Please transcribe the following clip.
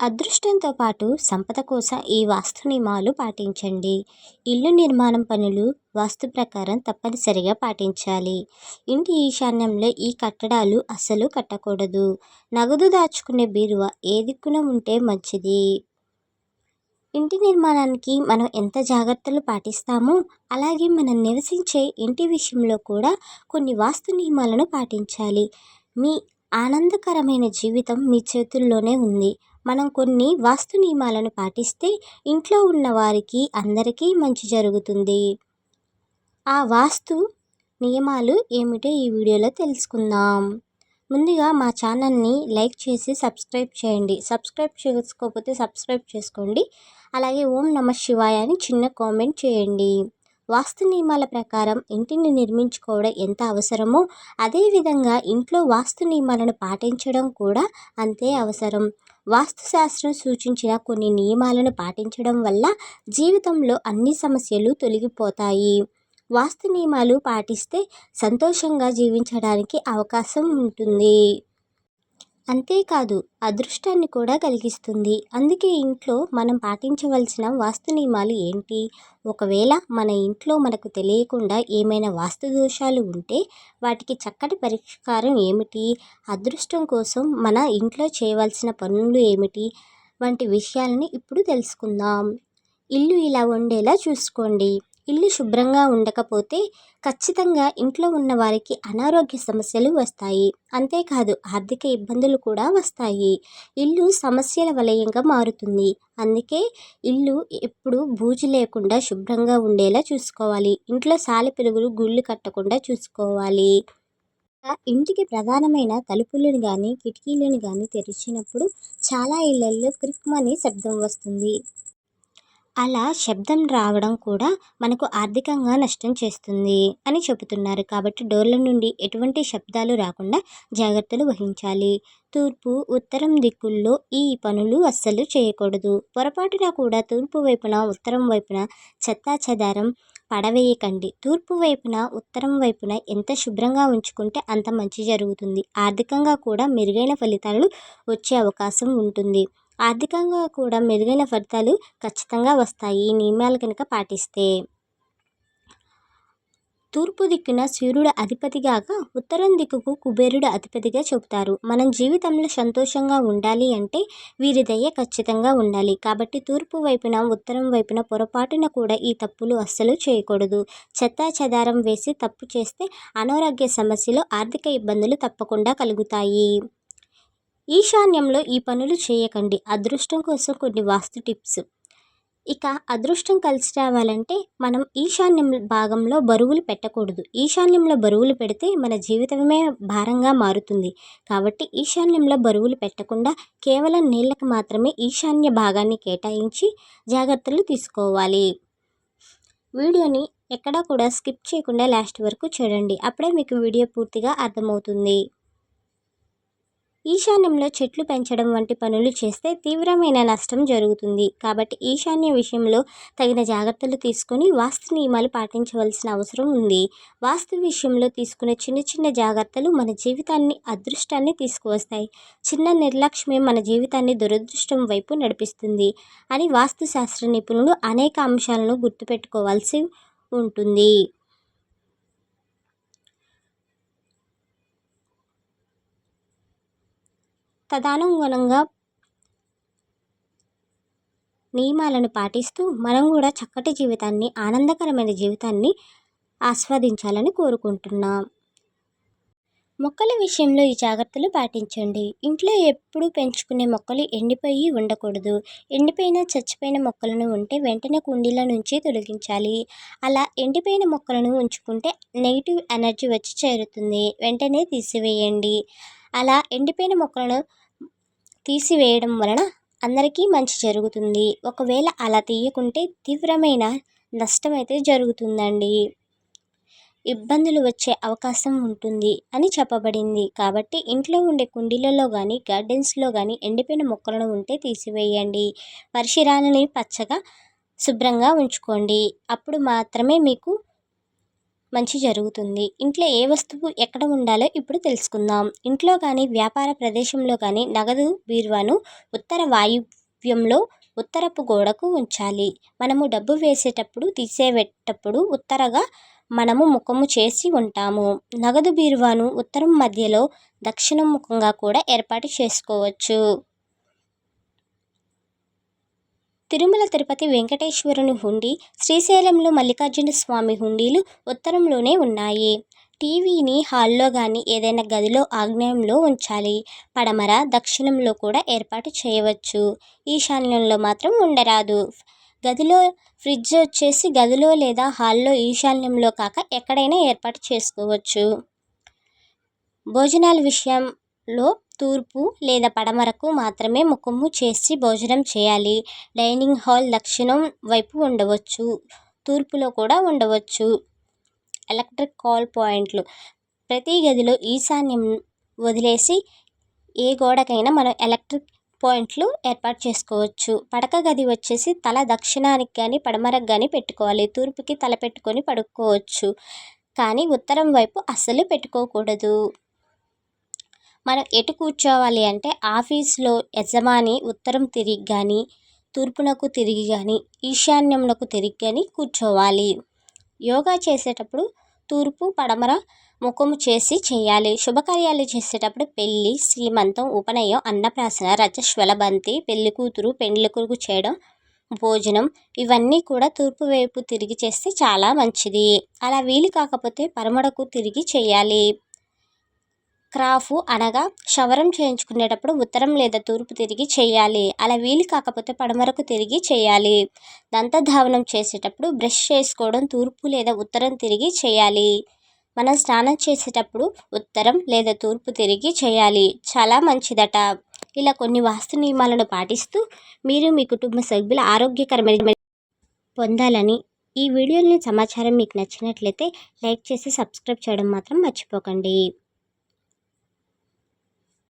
అదృష్టంతో పాటు సంపద కోసం ఈ వాస్తు నియమాలు పాటించండి. ఇల్లు నిర్మాణం పనులు వాస్తు ప్రకారం తప్పనిసరిగా పాటించాలి. ఇంటి ఈశాన్యంలో ఈ కట్టడాలు అస్సలు కట్టకూడదు. నగదు దాచుకునే బీరువా ఏ దిక్కున ఉంటే మంచిది? ఇంటి నిర్మాణానికి మనం ఎంత జాగ్రత్తలు పాటిస్తామో అలాగే మనం నివసించే ఇంటి విషయంలో కూడా కొన్ని వాస్తు నియమాలను పాటించాలి. మీ ఆనందకరమైన జీవితం మీ చేతుల్లోనే ఉంది. మనం కొన్ని వాస్తు నియమాలను పాటిస్తే ఇంట్లో ఉన్న వారికి అందరికీ మంచి జరుగుతుంది. ఆ వాస్తు నియమాలు ఏమిటో ఈ వీడియోలో తెలుసుకుందాం. ముందుగా మా ఛానల్ని లైక్ చేసి సబ్స్క్రైబ్ చేయండి. సబ్స్క్రైబ్ చేసుకోకపోతే సబ్స్క్రైబ్ చేసుకోండి. అలాగే ఓం నమ శివాయ అని చిన్న కామెంట్ చేయండి. వాస్తు నియమాల ప్రకారం ఇంటిని నిర్మించుకోవడం ఎంత అవసరమో అదేవిధంగా ఇంట్లో వాస్తు నియమాలను పాటించడం కూడా అంతే అవసరం. వాస్తుశాస్త్రం సూచించిన కొన్ని నియమాలను పాటించడం వల్ల జీవితంలో అన్ని సమస్యలు తొలగిపోతాయి. వాస్తు నియమాలు పాటిస్తే సంతోషంగా జీవించడానికి అవకాశం ఉంటుంది. అంతేకాదు అదృష్టాన్ని కూడా కలిగిస్తుంది. అందుకే ఇంట్లో మనం పాటించవలసిన వాస్తు నియమాలు ఏంటి? ఒకవేళ మన ఇంట్లో మనకు తెలియకుండా ఏమైనా వాస్తు దోషాలు ఉంటే వాటికి చక్కటి పరిష్కారం ఏమిటి? అదృష్టం కోసం మన ఇంట్లో చేయవలసిన పనులు ఏమిటి? వంటి విషయాలని ఇప్పుడు తెలుసుకుందాం. ఇల్లు ఇలా ఉండేలా చూసుకోండి. ఇల్లు శుభ్రంగా ఉండకపోతే ఖచ్చితంగా ఇంట్లో ఉన్న వారికి అనారోగ్య సమస్యలు వస్తాయి. అంతేకాదు ఆర్థిక ఇబ్బందులు కూడా వస్తాయి. ఇల్లు సమస్యల వలయంగా మారుతుంది. అందుకే ఇల్లు ఎప్పుడు బూజు లేకుండా శుభ్రంగా ఉండేలా చూసుకోవాలి. ఇంట్లో సాలి పెరుగులు గుళ్ళు కట్టకుండా చూసుకోవాలి. ఇంటికి ప్రధానమైన తలుపులను కానీ కిటికీలను కానీ తెరిచినప్పుడు చాలా ఇళ్ళల్లో క్రిక్మని శబ్దం వస్తుంది. అలా శబ్దం రావడం కూడా మనకు ఆర్థికంగా నష్టం చేస్తుంది అని చెబుతున్నారు. కాబట్టి డోర్ల నుండి ఎటువంటి శబ్దాలు రాకుండా జాగ్రత్తలు వహించాలి. తూర్పు ఉత్తరం దిక్కుల్లో ఈ పనులు అస్సలు చేయకూడదు. పొరపాటున కూడా తూర్పు వైపున ఉత్తరం వైపున చెత్తా చెదారం పడవేయకండి. తూర్పు వైపున ఉత్తరం వైపున ఎంత శుభ్రంగా ఉంచుకుంటే అంత మంచి జరుగుతుంది. ఆర్థికంగా కూడా మెరుగైన ఫలితాలు వచ్చే అవకాశం ఉంటుంది. ఆర్థికంగా కూడా మెరుగైన ఫలితాలు ఖచ్చితంగా వస్తాయి. ఈ నియమాలు కనుక పాటిస్తే తూర్పు దిక్కున సూర్యుడు అధిపతిగాక ఉత్తరం దిక్కుకు కుబేరుడు అధిపతిగా చెబుతారు మనం జీవితంలో సంతోషంగా ఉండాలి అంటే వీరి దయ ఖచ్చితంగా ఉండాలి. కాబట్టి తూర్పు వైపున ఉత్తరం వైపున పొరపాటున కూడా ఈ తప్పులు అస్సలు చేయకూడదు. చెత్త చెదారం వేసి తప్పు చేస్తే అనారోగ్య సమస్యలు ఆర్థిక ఇబ్బందులు తప్పకుండా కలుగుతాయి. ఈశాన్యంలో ఈ పనులు చేయకండి. అదృష్టం కోసం కొన్ని వాస్తు టిప్స్. ఇక అదృష్టం కలిసి రావాలంటే మనం ఈశాన్యం భాగంలో బరువులు పెట్టకూడదు. ఈశాన్యంలో బరువులు పెడితే మన జీవితమే భారంగా మారుతుంది. కాబట్టి ఈశాన్యంలో బరువులు పెట్టకుండా కేవలం నీళ్ళకు మాత్రమే ఈశాన్య భాగాన్ని కేటాయించి జాగ్రత్తలు తీసుకోవాలి. వీడియోని ఎక్కడా కూడా స్కిప్ చేయకుండా లాస్ట్ వరకు చూడండి. అప్పుడే మీకు వీడియో పూర్తిగా అర్థమవుతుంది. ఈశాన్యంలో చెట్లు పెంచడం వంటి పనులు చేస్తే తీవ్రమైన నష్టం జరుగుతుంది. కాబట్టి ఈశాన్య విషయంలో తగిన జాగ్రత్తలు తీసుకొని వాస్తు నియమాలు పాటించవలసిన అవసరం ఉంది. వాస్తు విషయంలో తీసుకునే చిన్న చిన్న జాగ్రత్తలు మన జీవితాన్ని అదృష్టాన్ని తీసుకువస్తాయి. చిన్న నిర్లక్ష్యమే మన జీవితాన్ని దురదృష్టం వైపు నడిపిస్తుంది అని వాస్తు శాస్త్ర నిపుణులు అనేక అంశాలను గుర్తుపెట్టుకోవాల్సి ఉంటుంది. తదనుగుణంగా నియమాలను పాటిస్తూ మనం కూడా చక్కటి జీవితాన్ని ఆనందకరమైన జీవితాన్ని ఆస్వాదించాలని కోరుకుంటున్నాం. మొక్కల విషయంలో ఈ జాగ్రత్తలు పాటించండి. ఇంట్లో ఎప్పుడు పెంచుకునే మొక్కలు ఎండిపోయి ఉండకూడదు. ఎండిపోయిన చచ్చిపోయిన మొక్కలను ఉంటే వెంటనే కుండీల నుంచి తొలగించాలి. అలా ఎండిపోయిన మొక్కలను ఉంచుకుంటే నెగిటివ్ ఎనర్జీ వచ్చి చేరుతుంది. వెంటనే తీసివేయండి. అలా ఎండిపోయిన మొక్కలను తీసివేయడం వలన అందరికీ మంచి జరుగుతుంది. ఒకవేళ అలా తీయకుంటే తీవ్రమైన నష్టం అయితే జరుగుతుందండి. ఇబ్బందులు వచ్చే అవకాశం ఉంటుంది అని చెప్పబడింది. కాబట్టి ఇంట్లో ఉండే కుండీలలో కానీ గార్డెన్స్లో కానీ ఎండిపోయిన మొక్కలను ఉంటే తీసివేయండి. పరిసరాలని పచ్చగా శుభ్రంగా ఉంచుకోండి. అప్పుడు మాత్రమే మీకు మంచి జరుగుతుంది. ఇంట్లో ఏ వస్తువు ఎక్కడ ఉండాలో ఇప్పుడు తెలుసుకుందాం. ఇంట్లో కానీ వ్యాపార ప్రదేశంలో కానీ నగదు బీరువాను ఉత్తర వాయువ్యంలో ఉత్తరపు గోడకు ఉంచాలి. మనము డబ్బు వేసేటప్పుడు తీసేటప్పుడు ఉత్తరగా మనము ముఖము చేసి ఉంటాము. నగదు బీరువాను ఉత్తరం మధ్యలో దక్షిణ ముఖంగా కూడా ఏర్పాటు చేసుకోవచ్చు. తిరుమల తిరుపతి వెంకటేశ్వరుని హుండీ శ్రీశైలంలో మల్లికార్జున స్వామి హుండీలు ఉత్తరంలోనే ఉన్నాయి. టీవీని హాల్లో కానీ ఏదైనా గదిలో ఆగ్నేయంలో ఉంచాలి. పడమర దక్షిణంలో కూడా ఏర్పాటు చేయవచ్చు. ఈశాన్యంలో మాత్రం ఉండరాదు. గదిలో ఫ్రిడ్జ్ వచ్చేసి గదిలో లేదా హాల్లో ఈశాన్యంలో కాక ఎక్కడైనా ఏర్పాటు చేసుకోవచ్చు. భోజనాల విషయంలో తూర్పు లేదా పడమరకు మాత్రమే ముఖము చేసి భోజనం చేయాలి. డైనింగ్ హాల్ దక్షిణం వైపు ఉండవచ్చు. తూర్పులో కూడా ఉండవచ్చు. ఎలక్ట్రిక్ కాల్ పాయింట్లు. ప్రతి గదిలో ఈశాన్యం వదిలేసి ఏ గోడకైనా మనం ఎలక్ట్రిక్ పాయింట్లు ఏర్పాటు చేసుకోవచ్చు. పడక గది వచ్చేసి తల దక్షిణానికి కానీ పడమరకు కానీ పెట్టుకోవాలి. తూర్పుకి తల పెట్టుకొని పడుకోవచ్చు. కానీ ఉత్తరం వైపు అస్సలు పెట్టుకోకూడదు. మనం ఎటు కూర్చోవాలి అంటే ఆఫీస్లో యజమాని ఉత్తరం తిరిగి కానీ తూర్పునకు తిరిగి కానీ ఈశాన్యమునకు తిరిగి కానీ కూర్చోవాలి. యోగా చేసేటప్పుడు తూర్పు పడమర ముఖము చేసి చేయాలి. శుభకార్యాలు చేసేటప్పుడు పెళ్ళి శ్రీమంతం ఉపనయం అన్నప్రాసన రజస్వలబంతి పెళ్ళి కూతురు పెండ్లి కొడుకు చేయడం భోజనం ఇవన్నీ కూడా తూర్పు వైపు తిరిగి చేస్తే చాలా మంచిది. అలా వీలు కాకపోతే పరమడకు తిరిగి చేయాలి. క్రాఫు అనగా క్షవరం చేయించుకునేటప్పుడు ఉత్తరం లేదా తూర్పు తిరిగి చేయాలి. అలా వీలు కాకపోతే పడమరకు తిరిగి చేయాలి. దంతధావనం చేసేటప్పుడు బ్రష్ చేసుకోవడం తూర్పు లేదా ఉత్తరం తిరిగి చేయాలి. మనం స్నానం చేసేటప్పుడు ఉత్తరం లేదా తూర్పు తిరిగి చేయాలి. చాలా మంచిదట. ఇలా కొన్ని వాస్తు నియమాలను పాటిస్తూ మీరు మీ కుటుంబ సభ్యుల ఆరోగ్యకరమైన పొందాలని ఈ వీడియోలోని సమాచారం మీకు నచ్చినట్లయితే లైక్ చేసి సబ్స్క్రైబ్ చేయడం మాత్రం మర్చిపోకండి.